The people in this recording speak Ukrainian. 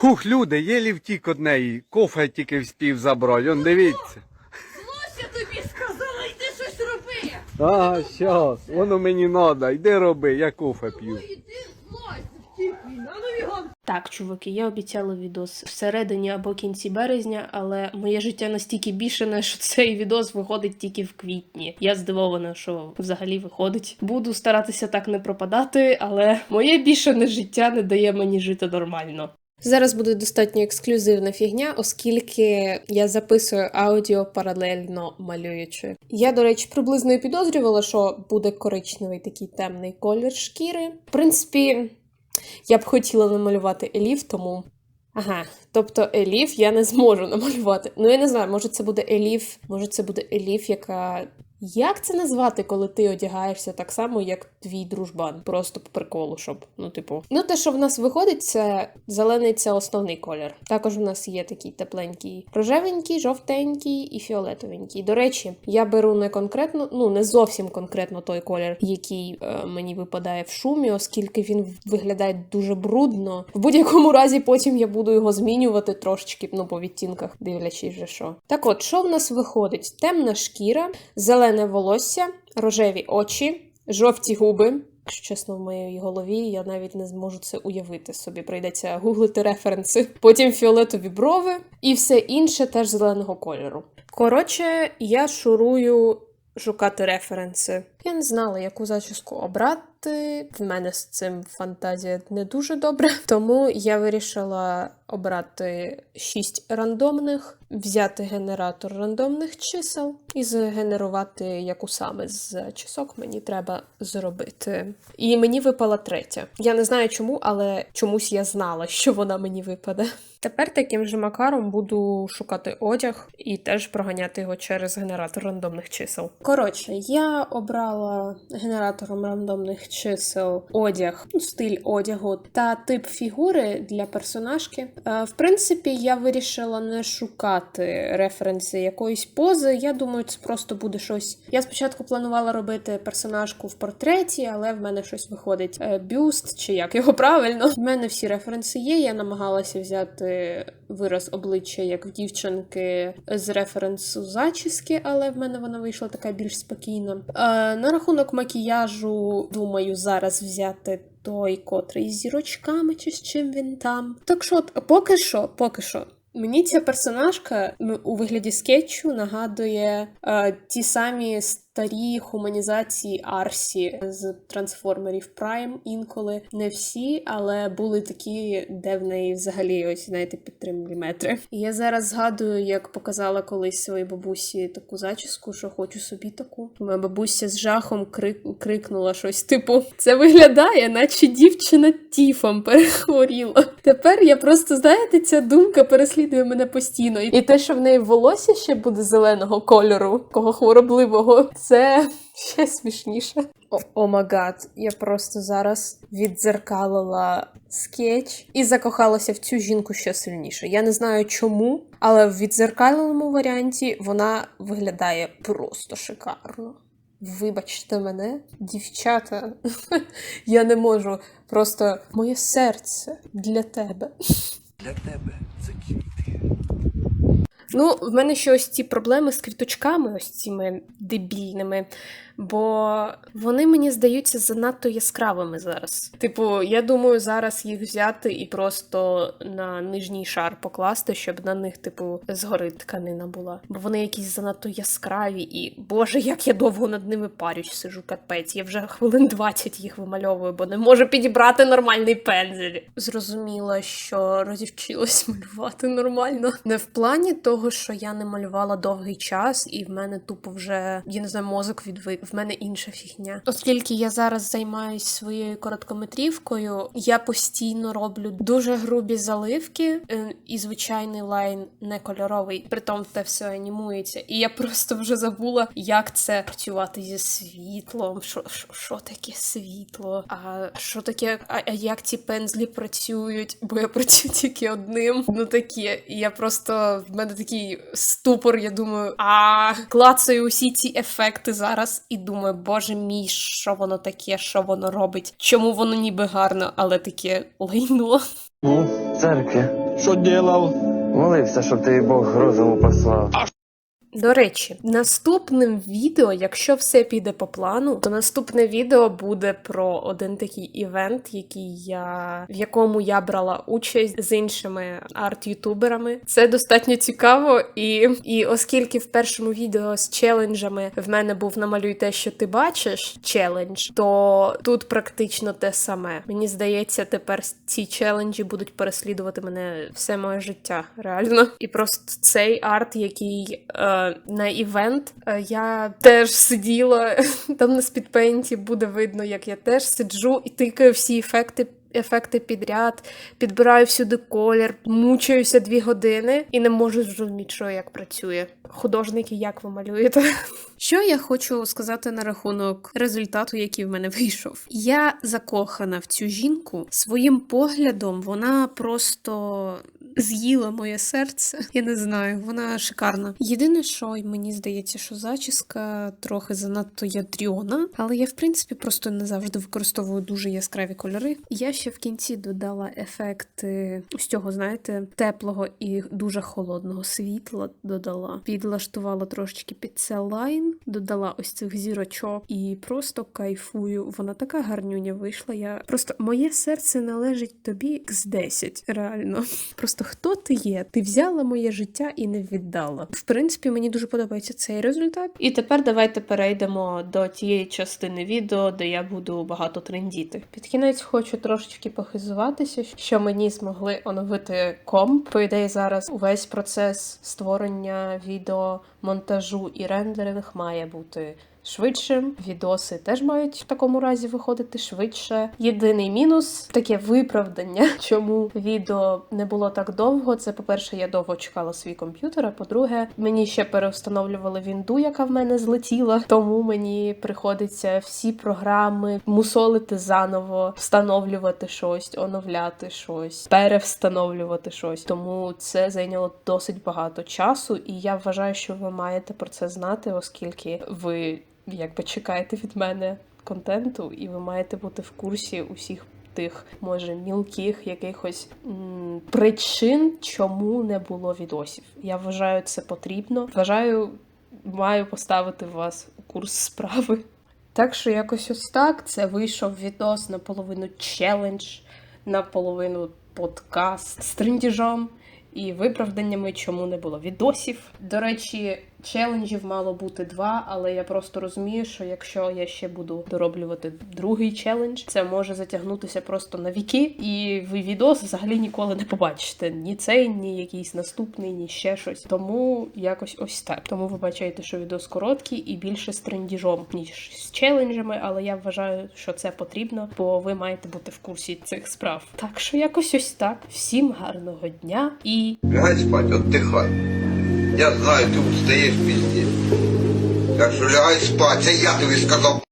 Хух, люди, єлі втік од неї, кофе тільки вспів забрати, он дивіться. Ось тобі сказала, йди щось роби. А, щас, воно мені надо, йди роби, я кофе п'ю. Так, чуваки, я обіцяла відос всередині або кінці березня, але моє життя настільки бішене, що цей відос виходить тільки в квітні. Я здивована, що взагалі виходить. Буду старатися так не пропадати, але моє бішене життя не дає мені жити нормально. Зараз буде достатньо ексклюзивна фігня, оскільки я записую аудіо паралельно малюючи. Я, до речі, приблизно і підозрювала, що буде коричневий такий темний колір шкіри. В принципі, я б хотіла намалювати еліф, тому. Ага, тобто еліф я не зможу намалювати. Ну я не знаю, може це буде еліф, може це буде еліф, яка. Як це назвати, коли ти одягаєшся так само, як твій дружбан? Просто по приколу, щоб, ну, типу. Ну, те, що в нас виходить, це зелений це основний колір. Також в нас є такий тепленький рожевенький, жовтенький і фіолетовенький. До речі, я беру не конкретно, ну не зовсім конкретно той колір, який е, мені випадає в шумі, оскільки він виглядає дуже брудно. В будь-якому разі потім я буду його змінювати трошечки, ну по відтінках, дивлячись вже що. Так от, що в нас виходить? Темна шкіра, зелене волосся, рожеві очі, жовті губи. Якщо чесно, в моїй голові я навіть не зможу це уявити собі. Прийдеться гуглити референси. Потім фіолетові брови і все інше теж зеленого кольору. Коротше, я шурую шукати референси. Я не знала, яку зачіску обрати. В мене з цим фантазія не дуже добре. Тому я вирішила обрати шість рандомних, взяти генератор рандомних чисел і згенерувати, яку саме з зачісок мені треба зробити. І мені випала третя. Я не знаю чому, але чомусь я знала, що вона мені випаде. Тепер таким же макаром буду шукати одяг і теж проганяти його через генератор рандомних чисел. Коротше, я обрала генератором рандомних чисел одяг, ну, стиль одягу та тип фігури для персонажки. Е, В принципі, я вирішила не шукати референси якоїсь пози. Я думаю, це просто буде щось. Я спочатку планувала робити персонажку в портреті, але в мене щось виходить е, бюст, чи як його правильно. В мене всі референси є. Я намагалася взяти вираз обличчя як в дівчинки з референсу зачіски, але в мене вона вийшла така більш спокійна. На рахунок макіяжу, думаю, зараз взяти. Той, котрий з зірочками, чи з чим він там. Так що, поки що, поки що, Мені ця персонажка у вигляді скетчу нагадує е, ті самі старі хуманізації Арсі з трансформерів Prime інколи. Не всі, але були такі, де в неї взагалі ось знаєте під 3 міліметри. І я зараз згадую, як показала колись своїй бабусі таку зачіску, що хочу собі таку. Моя бабуся з жахом крик- крикнула щось, типу, це виглядає, наче дівчина тіфом перехворіла. Тепер я просто знаєте, ця думка переслідує мене постійно. І те, що в неї волосся ще буде зеленого кольору, кого хворобливого, це ще смішніше. О, магад, я просто зараз віддзеркалила скетч і закохалася в цю жінку ще сильніше. Я не знаю чому, але в віддзеркаленому варіанті вона виглядає просто шикарно. Вибачте мене, дівчата, я не можу. Просто моє серце для тебе. Для тебе це квіти. Ну, в мене ще ось ці проблеми з квіточками, ось цими дебільними, бо вони мені здаються занадто яскравими зараз. Типу, я думаю, зараз їх взяти і просто на нижній шар покласти, щоб на них, типу, згори тканина була. Бо вони якісь занадто яскраві, і боже, як я довго над ними парюсь, сижу капець. Я вже хвилин 20 їх вимальовую, бо не можу підібрати нормальний пензель. Зрозуміла, що розівчилась малювати нормально. Не в плані того, що я не малювала довгий час, і в мене тупо вже я не знаю, мозок відвик. В мене інша фігня. Оскільки я зараз займаюсь своєю короткометрівкою, я постійно роблю дуже грубі заливки, е, і звичайний лайн не кольоровий. Притом те все анімується. І я просто вже забула, як це працювати зі світлом. Що, що, що таке світло? А що таке, а, а як ці пензлі працюють? Бо я працюю тільки одним. Ну таке. І я просто в мене такий ступор. Я думаю, а клацаю усі ці ефекти зараз і думаю, боже мій, що воно таке, що воно робить? Чому воно ніби гарно, але таке лайно. Ну, це таке. Что делал? Молився, щоб ти Бог розуму послав. До речі, наступним відео, якщо все піде по плану, то наступне відео буде про один такий івент, який я в якому я брала участь з іншими арт-ютуберами. Це достатньо цікаво, і, і оскільки в першому відео з челенджами в мене був намалюй те, що ти бачиш, челендж, то тут практично те саме. Мені здається, тепер ці челенджі будуть переслідувати мене все моє життя, реально. І просто цей арт, який е, на івент, е, я теж сиділа там на спідпейнті, буде видно, як я теж сиджу і тикаю всі ефекти. Ефекти підряд, підбираю всюди колір, мучаюся дві години і не можу зрозуміти, що як працює. Художники, як ви малюєте? Що я хочу сказати на рахунок результату, який в мене вийшов? Я закохана в цю жінку своїм поглядом. Вона просто з'їла моє серце. Я не знаю, вона шикарна. Єдине, що мені здається, що зачіска трохи занадто ядріона, але я в принципі просто не завжди використовую дуже яскраві кольори. Я ще в кінці додала ефекти ось цього, знаєте, теплого і дуже холодного світла. Додала, підлаштувала трошечки під це лайн, додала ось цих зірочок і просто кайфую. Вона така гарнюня вийшла. Я просто моє серце належить тобі з 10, реально. Просто хто ти є? Ти взяла моє життя і не віддала. В принципі, мені дуже подобається цей результат. І тепер давайте перейдемо до тієї частини відео, де я буду багато трендіти. Під кінець хочу трошечки похизуватися, що мені змогли оновити комп. По ідеї, зараз увесь процес створення відео, монтажу і рендеринг має бути швидшим. Відоси теж мають в такому разі виходити швидше. Єдиний мінус таке виправдання, чому відео не було так довго. Це, по-перше, я довго чекала свій комп'ютер. А по-друге, мені ще перевстановлювали вінду, яка в мене злетіла. Тому мені приходиться всі програми мусолити заново, встановлювати щось, оновляти щось, перевстановлювати щось. Тому це зайняло досить багато часу, і я вважаю, що ви маєте про це знати, оскільки ви якби чекаєте від мене контенту, і ви маєте бути в курсі усіх. Тих, може, мілких якихось м, причин, чому не було відосів. Я вважаю, це потрібно. Вважаю, маю поставити вас у курс справи. Так що якось ось так. Це вийшов відос наполовину челендж, наполовину подкаст з трендіжом і виправданнями, чому не було відосів. До речі, челенджів мало бути два, але я просто розумію, що якщо я ще буду дороблювати другий челендж, це може затягнутися просто на віки, і ви відос взагалі ніколи не побачите. Ні цей, ні якийсь наступний, ні ще щось. Тому якось ось так. Тому ви бачите, що відос короткий і більше з трендіжом, ніж з челенджами, але я вважаю, що це потрібно, бо ви маєте бути в курсі цих справ. Так що якось ось так. Всім гарного дня і Лягай спать, отдыхай. Я знаю, ти устаєш пізді. Так що лягай спать, це я тобі сказав.